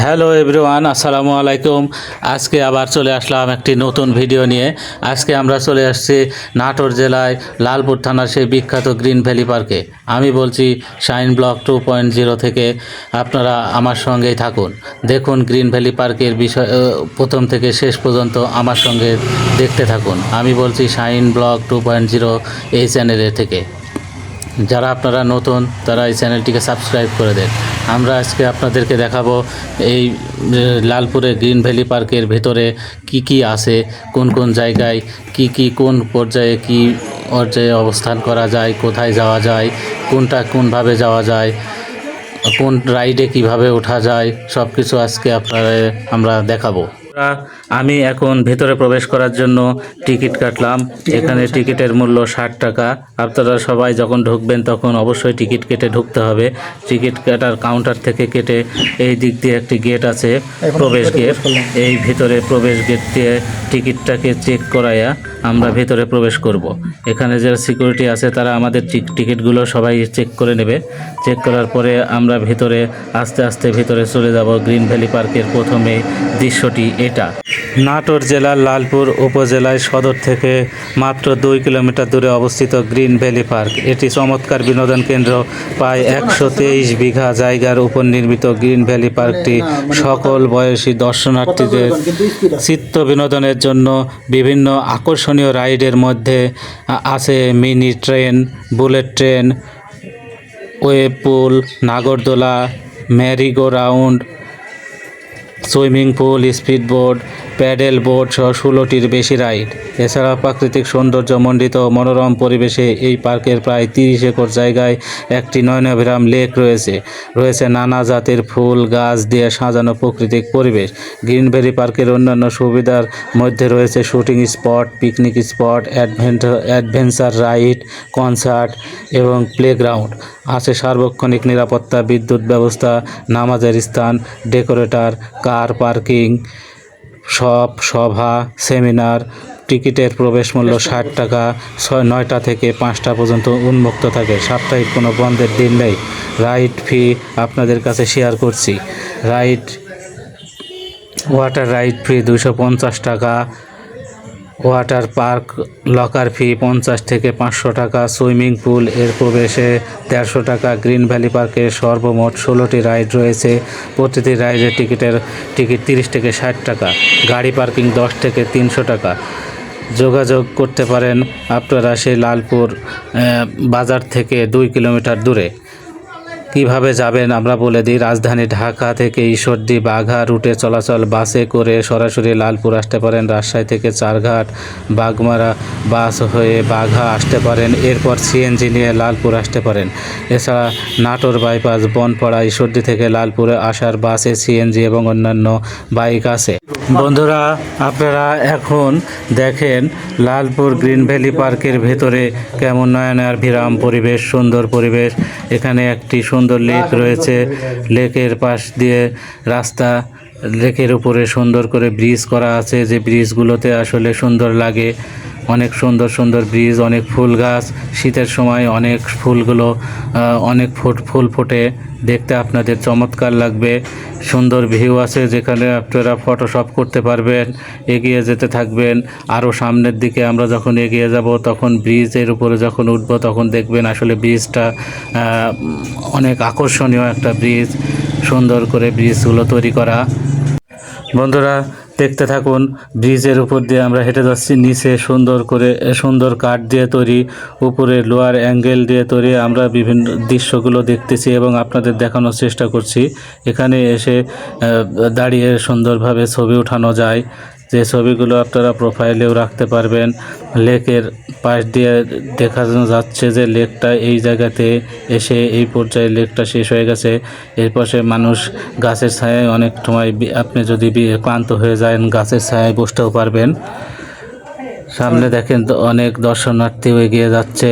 Hello everyone, আসসালামু আলাইকুম। আজকে আবার চলে আসলাম একটি নতুন ভিডিও নিয়ে। আজকে আমরা চলে আসছি নাটোর জেলায় লালপুর থানার সেই বিখ্যাত গ্রিন ভ্যালি পার্কে। আমি বলছি shine block two point zero থেকে আপনারা আমার সঙ্গেই থাকুন। দেখুন গ্রিন ভ্যালি পার্কের বিষয় প্রথম থেকে শেষ পর্যন্ত আমার সঙ্গে দেখতে থাকুন। আমি বলছি shine block two point zero এই চ্যানেলের থেকে। যারা আপনারা নতুন, তারা এই চ্যানেলটিকে সাবস্ক্রাইব করে দেন। আমরা আজকে আপনাদেরকে দেখাবো এই লালপুরে গ্রিন ভ্যালি পার্কের ভেতরে কি কি আছে, কোন কোন জায়গায় কি কি, কোন পর্যায়ে কি পর্যায়ে অবস্থান করা যায়, কোথায় যাওয়া যায়, কোনটা কোনভাবে যাওয়া যায়, কোন রাইডে কীভাবে ওঠা যায় সব কিছু আজকে আপনারা, আমরা দেখাবো। আমি এখন ভেতরে প্রবেশ করার জন্য টিকিট কাটলাম। এখানে টিকিটের মূল্য ষাট টাকা। আপনারা সবাই যখন ঢুকবেন তখন অবশ্যই টিকিট কেটে ঢুকতে হবে। টিকিট কাটার কাউন্টার থেকে কেটে এই দিক দিয়ে একটি গেট আছে প্রবেশ গেট। এই ভিতরে প্রবেশ গেট দিয়ে টিকিটটাকে চেক করাইয়া আমরা ভেতরে প্রবেশ করব। এখানে যারা সিকিউরিটি আছে তারা আমাদের টিক- টিকিটগুলো সবাই চেক করে নেবে। চেক করার পরে আমরা ভেতরে আস্তে আস্তে ভেতরে চলে যাব। গ্রিন ভ্যালি পার্কের প্রথমে দৃশ্যটি এটা। নাটোর জেলার লালপুর উপজেলায় সদর থেকে মাত্র দুই কিলোমিটার দূরে অবস্থিত গ্রিন ভ্যালি পার্ক। এটি চমৎকার বিনোদন কেন্দ্র। প্রায় একশো তেইশ বিঘা জায়গার উপর নির্মিত গ্রিন ভ্যালি পার্কটি সকল বয়সী দর্শনার্থীদের চিত্ত বিনোদনের জন্য বিভিন্ন আকর্ষণীয় রাইডের মধ্যে আছে mini train, bullet train, wave pool, নাগরদোলা merry go round, swimming pool speed board paddle boat সহ ষোলোটির বেশি রাইড। এছাড়া প্রাকৃতিক সৌন্দর্যমণ্ডিত মনোরম পরিবেশে এই পার্কের প্রায় তিরিশ একর জায়গায় একটি নয়নাভিরাম লেক রয়েছে। রয়েছে নানা জাতের ফুল, গাছ দিয়ে সাজানো প্রাকৃতিক পরিবেশ। গ্রিন ভ্যালি পার্কের অন্যান্য সুবিধার মধ্যে রয়েছে shooting spot, picnic spot adventure ride, concert এবং প্লেগ্রাউন্ড। আছে সার্বক্ষণিক নিরাপত্তা, বিদ্যুৎ ব্যবস্থা, নামাজের স্থান, ডেকোরেটর, কার পার্কিং সব সভা, সেমিনার, টিকিটের প্রবেশ মূল্য ষাট টাকা, ছয়, নয়টা থেকে পাঁচটা পর্যন্ত উন্মুক্ত থাকে। সাপ্তাহিক কোনো বন্ধের দিন নেই। রাইড ফি আপনাদের কাছে শেয়ার করছি। রাইড, ওয়াটার রাইড ফি দুশো পঞ্চাশ টাকা ওয়াটার পার্ক, লকার ফি পঞ্চাশ থেকে পাঁচশো টাকা, সুইমিং পুল, এর প্রবেশে দেড়শো টাকা, গ্রিন ভ্যালি পার্কে সর্বমোট ষোলোটি রাইড রয়েছে। প্রতিটি রাইডের টিকিটের টিকিট তিরিশ থেকে ষাট টাকা, গাড়ি পার্কিং দশ থেকে তিনশো টাকা। যোগাযোগ করতে পারেন আপনারা সেই লালপুর বাজার থেকে দুই কিলোমিটার দূরে। কীভাবে যাবেন আমরা বলে দিই, রাজধানী ঢাকা থেকে ঈশ্বরদী বাঘা রুটে চলাচল বাসে করে সরাসরি লালপুর আসতে পারেন, রাজশাহী থেকে চারঘাট, বাগমারা বাস হয়ে বাঘা আসতে পারেন, এরপর সিএনজি নিয়ে লালপুর আসতে পারেন। এছাড়া নাটোর বাইপাস, বনপাড়া, ঈশ্বরদী থেকে লালপুরে আসার বাসে সিএনজি এবং অন্যান্য বাইক আছে। বন্ধুরা, আপনারা এখন দেখেন লালপুর গ্রিন ভ্যালি পার্কের ভেতরে কেমন নয়নার বিরাম পরিবেশ, সুন্দর পরিবেশ। এখানে একটি সুন্দর লেক রয়েছে। লেকের পাশ দিয়ে রাস্তা লেকের উপরে সুন্দর করে ব্রিজ করা আছে। যে ব্রিজগুলোতে আসলে সুন্দর লাগে। অনেক সুন্দর সুন্দর ব্রিজ, অনেক ফুল গাছ। শীতের সময় অনেক ফুলগুলো অনেক ফুট ফুল ফোটে। দেখতে আপনাদের চমৎকার লাগবে। সুন্দর ভিউ আছে যেখানে আপনারা ফটোশপ করতে পারবেন, এগিয়ে যেতে থাকবেন। আরও সামনের দিকে আমরা যখন এগিয়ে যাব, তখন ব্রিজের উপরে যখন উঠব, তখন দেখবেন আসলে ব্রিজটা অনেক আকর্ষণীয় একটা ব্রিজ। সুন্দর করে ব্রিজগুলো তৈরি করা। বন্ধুরা দেখতে থাকুন। ব্রিজের উপর দিয়ে আমরা হেঁটে যাচ্ছি। নিচে সুন্দর করে, সুন্দর কাঠ দিয়ে তৈরি, উপরে লোয়ার অ্যাঙ্গেল দিয়ে তৈরি আমরা বিভিন্ন দৃশ্যগুলো দেখতেছি এবং আপনাদের দেখানোর চেষ্টা করছি। এখানে এসে দাঁড়িয়ে সুন্দরভাবে ছবি ওঠানো যায়। যে ছবিগুলো আপনারা প্রোফাইলেও রাখতে পারবেন লেকের পাশ দিয়ে দেখা যাচ্ছে যে লেকটা এই জায়গাতে এসে এই পর্যায়ে লেকটা শেষ হয়ে গেছে। এর পাশে মানুষ গাছের ছায়ায় অনেক সময় আপনি যদি ক্লান্ত হয়ে যান, গাছের ছায়ায় বসতেও পারবেন। সামনে দেখেন তো অনেক দর্শনার্থীও এগিয়ে যাচ্ছে।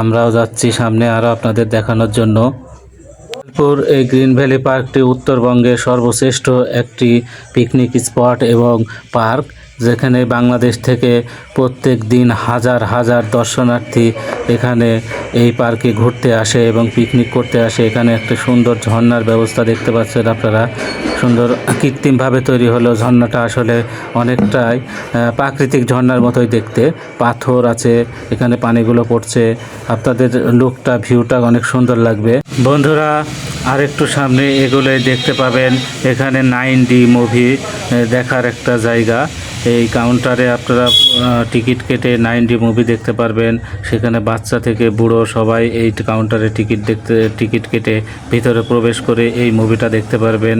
আমরাও যাচ্ছি সামনে আরও আপনাদের দেখানোর জন্য। লালপুর এই গ্রিন ভ্যালি পার্কটি উত্তরবঙ্গের সর্বশ্রেষ্ঠ একটি পিকনিক স্পট এবং পার্ক। যেখানে বাংলাদেশ থেকে প্রত্যেক দিন হাজার হাজার দর্শনার্থী এখানে এই পার্কে ঘুরতে আসে এবং পিকনিক করতে আসে। এখানে একটা সুন্দর ঝর্ণার ব্যবস্থা দেখতে পাচ্ছেন আপনারা। সুন্দর কৃত্রিমভাবে তৈরি হলো ঝর্ণাটা আসলে অনেকটাই প্রাকৃতিক ঝর্নার মতোই দেখতে। পাথর আছে, এখানে পানিগুলো পড়ছে। আপনাদের লুকটা, ভিউটা অনেক সুন্দর লাগবে। বন্ধুরা, আরেকটু সামনে এগুলোই দেখতে পাবেন। এখানে নাইন ডি মুভি দেখার একটা জায়গা। এই কাউন্টারে আপনারা টিকিট কেটে নাইন ডি মুভি দেখতে পারবেন। সেখানে বাচ্চা থেকে বুড়ো সবাই এই কাউন্টারে টিকিট দেখতে টিকিট কেটে ভিতরে প্রবেশ করে এই মুভিটা দেখতে পারবেন।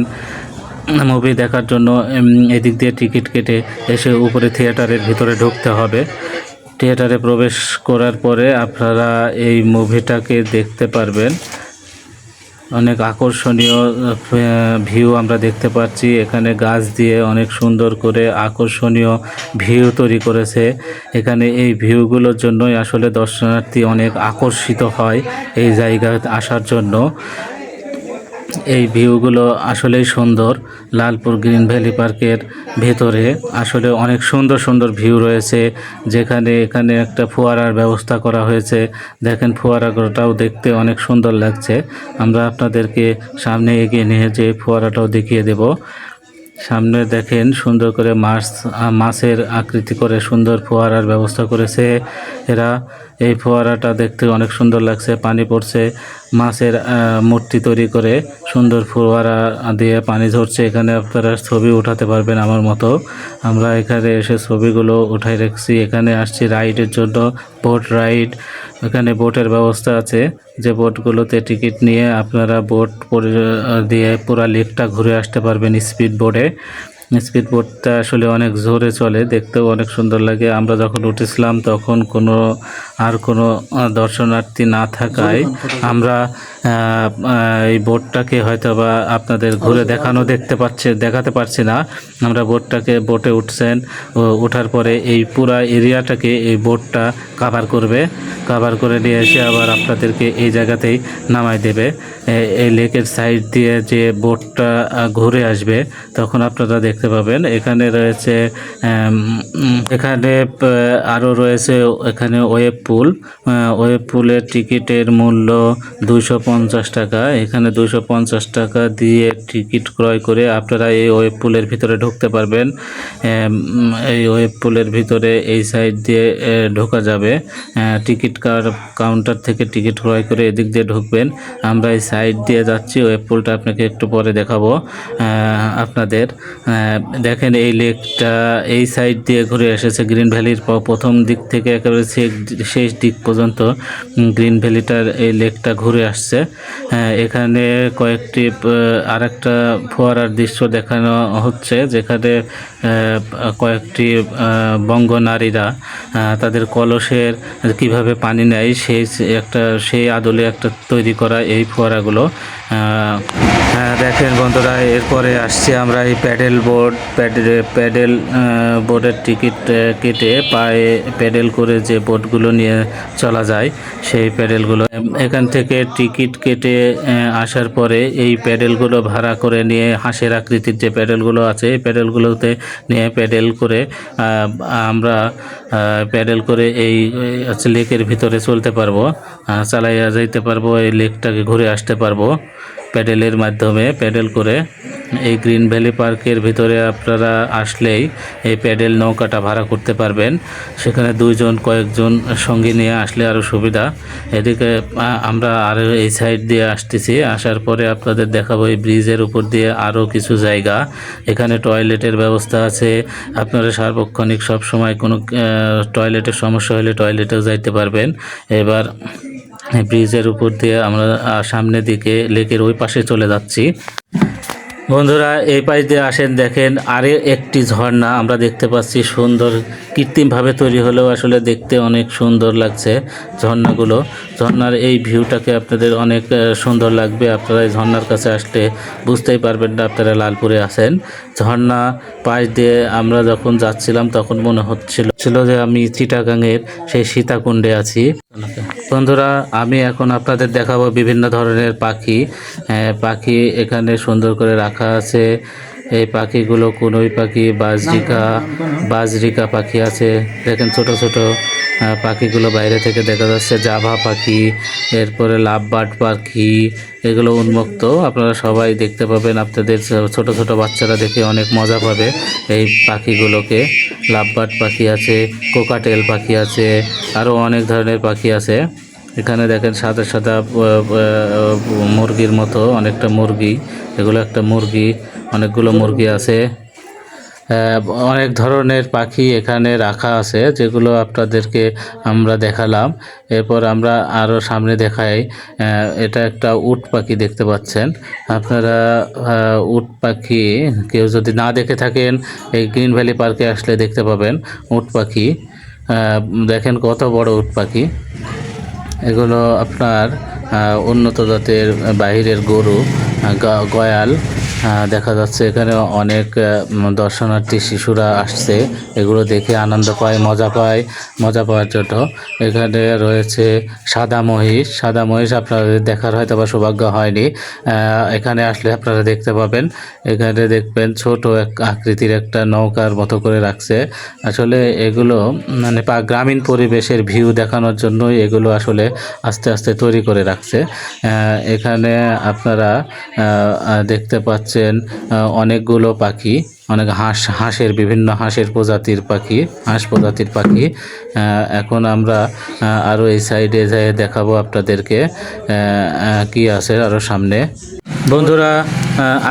মুভি দেখার জন্য এদিক দিয়ে টিকিট কেটে এসে উপরে থিয়েটারের ভিতরে ঢুকতে হবে। থিয়েটারে প্রবেশ করার পরে আপনারা এই মুভিটাকে দেখতে পারবেন। অনেক আকর্ষণীয় ভিউ আমরা দেখতে পাচ্ছি। এখানে গাছ দিয়ে অনেক সুন্দর করে আকর্ষণীয় ভিউ তৈরি করেছে। এখানে এই ভিউগুলোর জন্যই আসলে দর্শনার্থী অনেক আকর্ষিত হয় এই জায়গায় আসার জন্য। এই ভিউগুলো আসলেই সুন্দর। লালপুর গ্রিন ভ্যালি পার্কের ভেতরে আসলে অনেক সুন্দর সুন্দর ভিউ রয়েছে। যেখানে এখানে একটা ফোয়ারার ব্যবস্থা করা হয়েছে। দেখেন ফোয়ারাটাও দেখতে অনেক সুন্দর লাগছে। আমরা আপনাদেরকে সামনে এগিয়ে নিয়ে যে ফোয়ারাটাও দেখিয়ে দেব। সামনে দেখেন সুন্দর করে মাছ মাছের আকৃতি করে সুন্দর ফোয়ারার ব্যবস্থা করেছে। এরা এই ফোয়ারাটা দেখতে অনেক সুন্দর লাগছে, পানি পড়ছে, মাছের মূর্তি তৈরি করে সুন্দর ফোয়ারা দিয়ে পানি ঝরছে। এখানে আপনারা ছবি উঠাতে পারবেন আমার মতো। আমরা এখানে এসে ছবিগুলো উঠাই রাখছি। এখানে আসছি রাইডের জন্য, বোট রাইড। এখানে বোটের ব্যবস্থা আছে। যে বোটগুলোতে টিকিট নিয়ে আপনারা বোট দিয়ে পুরা লেকটা ঘুরে আসতে পারবেন স্পিড বোটে। স্পিড বোটটা আসলে অনেক জোরে চলে দেখতেও অনেক সুন্দর লাগে। আমরা যখন উঠেছিলাম তখন কোনো আর কোনো দর্শনার্থী না থাকায় আমরা এই বোটটাকে হয়তো বা আপনাদের ঘুরে দেখানো দেখতে পাচ্ছে দেখাতে পারছি না। আমরা বোটটাকে বোটে উঠছেন ওঠার পরে এই পুরা এরিয়াটাকে এই বোটটা কাভার করবে। কাভার করে নিয়ে এসে আবার আপনাদেরকে এই জায়গাতেই নামাই দেবে। এই লেকের সাইড দিয়ে যে বোটটা ঘুরে আসবে তখন আপনারা দেখতে পাবেন। এখানে রয়েছে এখানে আরও রয়েছে এখানে ওয়েব পুল। ওয়েব পুলের টিকিটের মূল্য পঞ্চাশ টাকা। এখানে পঞ্চাশ টাকা দিয়ে টিকিট ক্রয় করে আপনারা এই ওয়েব পুলের ভিতরে ঢুকতে পারবেন। এই ওয়েব পুলের ভিতরে এই সাইড দিয়ে ঢোকা যাবে। টিকিট কাউন্টার থেকে টিকিট ক্রয় করে এদিক দিয়ে ঢুকবেন। আমরা এই সাইড দিয়ে যাচ্ছি। ওয়েব পুলটা আপনাকে একটু পরে দেখাবো আপনাদের। দেখেন এই লেকটা এই সাইড দিয়ে ঘুরে এসেছে গ্রিন ভ্যালির প্রথম দিক থেকে একেবারে শেষ দিক পর্যন্ত। গ্রিন ভ্যালিটার এই লেকটা ঘুরে আসছে। হ্যাঁ, এখানে কয়েকটি আর একটা ফোয়ারার দৃশ্য দেখানো হচ্ছে যেখানে কয়েকটি বঙ্গ নারীরা তাদের কলসের কীভাবে পানি নেয় সেই একটা সেই আদলে একটা তৈরি করা এই ফোয়ারাগুলো। হ্যাঁ, দেখেন বন্ধুরা, এরপরে আসছি আমরা এই প্যাডেল বোর্ড প্যাডেল প্যাডেল বোর্ডের টিকিট কেটে পায়ে প্যাডেল করে যে বোর্ডগুলো নিয়ে চলা যায়, সেই প্যাডেলগুলো। এখান থেকে টিকিট কেটে আসার পরে এই প্যাডেলগুলো ভাড়া করে নিয়ে হাঁসের আকৃতির যে প্যাডেলগুলো আছে, এই প্যাডেলগুলোতে নিয়ে প্যাডেল করে আমরা প্যাডেল করে এই লেকের ভিতরে চলতে পারব চালাইয়া যাইতে পারব, এই লেকটাকে ঘুরে আসতে পারব। প্যাডেলের মাধ্যমে প্যাডেল করে এই গ্রিন ভ্যালি পার্কের ভিতরে আপনারা আসলেই এই প্যাডেল নৌকাটা ভাড়া করতে পারবেন। সেখানে দুইজন, কয়েকজন সঙ্গী নিয়ে আসলে আরও সুবিধা। এদিকে আমরা আরও এই সাইড দিয়ে আসতেছি। আসার পরে আপনাদের দেখাবো এই ব্রিজের উপর দিয়ে আরও কিছু জায়গা। এখানে টয়লেটের ব্যবস্থা আছে। আপনারা সার্বক্ষণিক সব সময় কোনো টয়লেটের সমস্যা হলে টয়লেটেও যাইতে পারবেন। এবার ব্রিজের উপর দিয়ে আমরা সামনের দিকে লেকের ওই পাশে চলে যাচ্ছি। বন্ধুরা, এই পাশ দিয়ে আসেন, দেখেন আরে একটি ঝর্ণা। আমরা দেখতে পাচ্ছি সুন্দর, কৃত্রিমভাবে তৈরি হলেও আসলে দেখতে অনেক সুন্দর লাগছে ঝর্ণাগুলো। ঝর্ণার এই ভিউটাকে আপনাদের অনেক সুন্দর লাগবে। আপনারা এই ঝর্ণার কাছে আসলে বুঝতেই পারবেন না আপনারা লালপুরে আসেন ঝর্ণা পাশ দিয়ে আমরা যখন যাচ্ছিলাম, তখন মনে হচ্ছিল, ছিল যে আমি চিটাগাংয়ের সেই সীতাকুণ্ডে আছি। বন্ধুরা, আমি এখন আপনাদের দেখাবো বিভিন্ন ধরনের পাখি। পাখি এখানে সুন্দর করে রাখা আছে। এই পাখিগুলো কোনোই পাখি, বাজরিকা বাজরিকা পাখি আছে। দেখেন ছোট ছোট। পাখিগুলো বাইরে থেকে দেখা যাচ্ছে, জাভা পাখি, এরপরে লাভবার্ড পাখি, এগুলো উন্মুক্ত। আপনারা সবাই দেখতে পাবেন, আপনাদের ছোট ছোট বাচ্চারা দেখে অনেক মজা পাবে এই পাখিগুলোকে। লাভবার্ড পাখি আছে, কোকাটেল পাখি আছে আরও অনেক ধরনের পাখি আছে। এখানে দেখেন সাদা সাদা মুরগির মতো অনেকটা মুরগি, এগুলো একটা মুরগি, অনেকগুলো মুরগি আছে। অনেক ধরনের পাখি এখানে রাখা আছে, যেগুলো আপনাদেরকে আমরা দেখালাম। এরপর আমরা আরও সামনে দেখাই এটা একটা উট পাখি দেখতে পাচ্ছেন। আপনারা উট পাখি, কেউ যদি না দেখে থাকেন, এই গ্রিন ভ্যালি পার্কে আসলে দেখতে পাবেন উট পাখি। দেখেন কত বড় উট পাখি। এগুলো আপনার উন্নত জাতের বাহিরের গরু গয়াল দেখা যাচ্ছে এখানে অনেক দর্শনার্থী, শিশুরা আসছে। এগুলো দেখে আনন্দ পায়, মজা পায়, মজা পাওয়ার জন্য। এখানে রয়েছে সাদা মহিষ। সাদা মহিষ আপনাদের দেখার হয়তো বা সৌভাগ্য হয়নি। এখানে আসলে আপনারা দেখতে পাবেন, এখানে দেখবেন ছোট এক আকৃতির একটা নৌকার মতো করে রাখছে। আসলে এগুলো মানে গ্রামীণ পরিবেশের ভিউ দেখানোর জন্যই এগুলো আসলে আস্তে আস্তে তৈরি করে রাখছে। এখানে আপনারা দেখতে পাচ্ছেন আহ, অনেকগুলো পাখি অনেক হাঁস হাঁসের বিভিন্ন হাঁসের প্রজাতির পাখি হাঁস প্রজাতির পাখি। এখন আমরা আরও এই সাইডে যেয়ে দেখাবো আপনাদেরকে কি আছে আরও সামনে। বন্ধুরা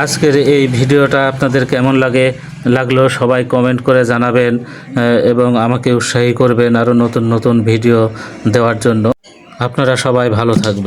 আজকের এই ভিডিওটা আপনাদের কেমন লাগে লাগল সবাই কমেন্ট করে জানাবেন এবং আমাকে উৎসাহী করবেন আরও নতুন নতুন ভিডিও দেওয়ার জন্য। আপনারা সবাই ভালো থাকবেন।